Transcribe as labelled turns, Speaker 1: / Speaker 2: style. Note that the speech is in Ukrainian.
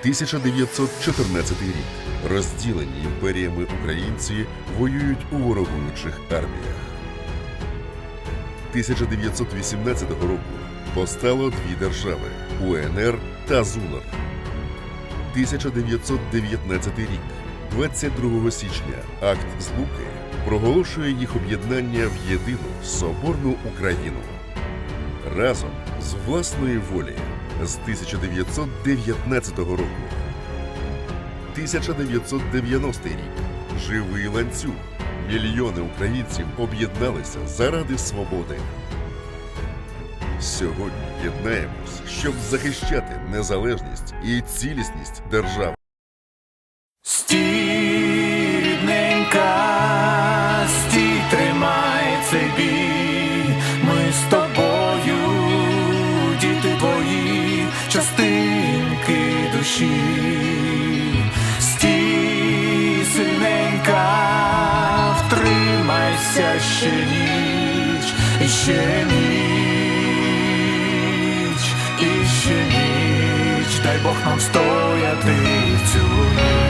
Speaker 1: 1914 рік. Розділені імперіями українці воюють у ворогуючих арміях. 1918 року постало дві держави УНР та ЗУНР. 1919 рік, 22 січня, акт Злуки проголошує їх об'єднання в єдину соборну Україну. Разом з власної волі з 1919 року. 1990 рік. Живий ланцюг. Мільйони українців об'єдналися заради свободи. Сьогодні єднаємось, щоб захищати незалежність і цілісність держави.
Speaker 2: Стій, рідненька, стій, тримай цей бій, частинки душі, стій, сильненька, втримайся ще ніч, і ще ніч, і ще ніч, дай Бог нам стояти в цю ніч.